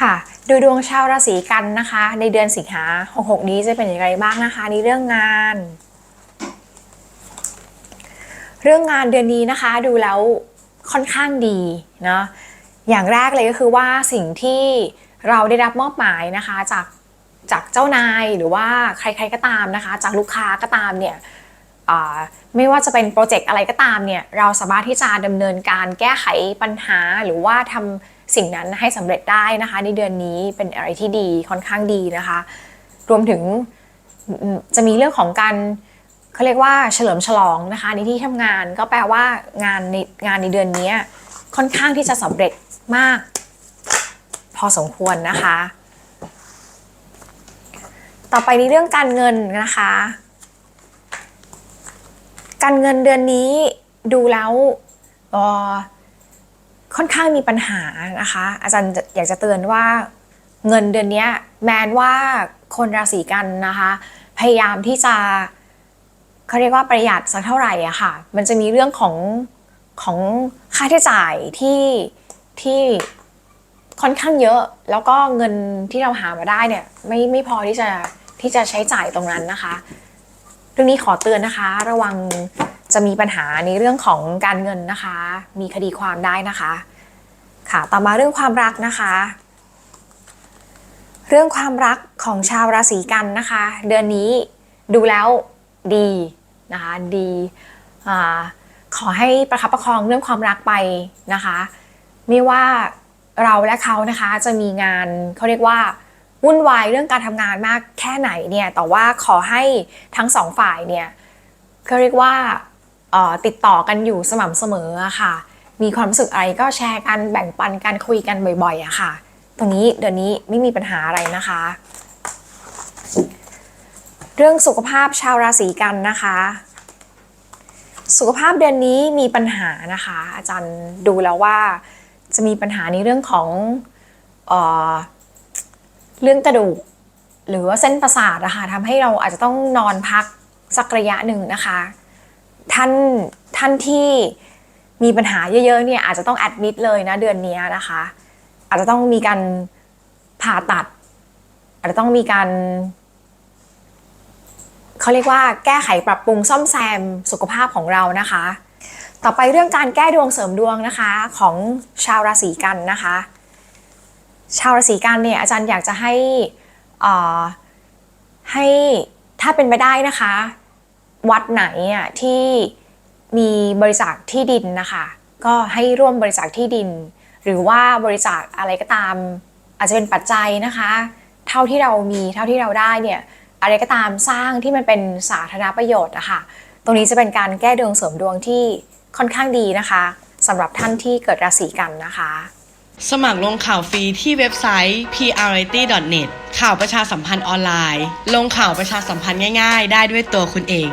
ค่ะดูดวงชาวราศีกันนะคะ ในเดือนสิงหา66นี้จะเป็นอย่างไรบ้างนะคะในเรื่องงาน เรื่องงานเดือนนี้นะคะดูแล้วค่อนข้างดีเนาะอย่างแรกเลยก็คือว่าสิ่งที่เราได้รับมอบหมายนะคะจากจากเจ้านายหรือว่าใครๆก็ตามนะคะ จากลูกค้าก็ตามเนี่ยไม่ว่าจะเป็นโปรเจกต์อะไรก็ตามเนี่ยเราสามารถที่จะดำเนินการแก้ไขปัญหาหรือว่าทำ สิ่งนั้นให้สำเร็จได้นะคะ ในเดือนนี้เป็นอะไรที่ดีค่อนข้างดีนะคะ รวมถึงจะมีเรื่องของการเขาเรียกว่าเฉลิมฉลองนะคะในที่ทำงานก็แปลว่างานในงานในเดือนนี้ค่อนข้างที่จะสำเร็จมาก พอสมควรนะคะ ต่อไปในเรื่องการเงินนะคะ การเงินเดือนนี้ดูแล้วออ ค่อนข้างมีปัญหานะคะ อาจารย์อยากจะเตือนว่าเงินเดือนนี้แม้ว่าคนราศีกันนะคะ พยายามที่จะเขาเรียกว่าประหยัดสักเท่าไหร่อะค่ะ มันจะมีเรื่องของของค่าใช้จ่ายที่ที่ค่อนข้างเยอะ แล้วก็เงินที่เราหามาได้เนี่ยไม่ไม่พอที่จะที่จะใช้จ่ายตรงนั้นนะคะ เรื่องนี้ขอเตือนนะคะ ระวัง จะมีปัญหาในเรื่องของการเงินนะคะ มีคดีความได้นะคะ ค่ะ ต่อมาเรื่องความรักนะคะ เรื่องความรักของชาวราศีกันนะคะ เดือนนี้ดูแล้วดีนะคะดีอขอให้ประคับประคองเรื่องความรักไปนะคะ ไม่ว่าเราและเขานะคะจะมีงานเขาเรียกว่าวุ่นวายเรื่องการทำงานมากแค่ไหนเนี่ยแต่ว่าขอให้ทั้งสองฝ่ายเนี่ยเขาเรียกว่า ติดต่อกันอยู่สม่ำเสมอค่ะ มีความรู้สึกอะไรก็แชร์กันแบ่งปันกันคุยกันบ่อยๆอะค่ะ ตรงนี้เดือนนี้ไม่มีปัญหาอะไรนะคะ เรื่องสุขภาพชาวราศีกันนะคะ สุขภาพเดือนนี้มีปัญหานะคะ อาจารย์ดูแล้วว่าจะมีปัญหาในเรื่องของเออเรื่องกระดูกหรือว่าเส้นประสาทนะคะทำให้เราอาจจะต้องนอนพักสักระยะหนึ่งนะคะ ท่านท่านที่มีปัญหาเยอะๆเนี่ยอาจจะต้องแอดมิดเลยนะเดือนนี้นะคะ อาจจะต้องมีการผ่าตัด อาจจะต้องมีการเขาเรียกว่าแก้ไขปรับปรุงซ่อมแซมสุขภาพของเรานะคะ ต่อไปเรื่องการแก้ดวงเสริมดวงนะคะของชาวราศีกันนะคะ ชาวราศีกันเนี่ยอาจารย์อยากจะให้อ่อให้ถ้าเป็นไปได้นะคะ วัดไหนอะที่มีบริจาคที่ดินนะคะ ก็ให้ร่วมบริจาคที่ดิน หรือว่าบริจาคอะไรก็ตาม อาจจะเป็นปัจจัยนะคะ เท่าที่เรามีเท่าที่เราได้เนี่ยอะไรก็ตามสร้างที่มันเป็นสาธารณประโยชน์อะคะตรงนี้จะเป็นการแก้ดวงเสริมดวงที่ค่อนข้างดีนะคะสำหรับท่านที่เกิดราศีกันนะคะ สมัครลงข่าวฟรีที่เว็บไซต์ prity.net ข่าวประชาสัมพันธ์ออนไลน์ ลงข่าวประชาสัมพันธ์ง่าย ๆ ได้ด้วยตัวคุณเอง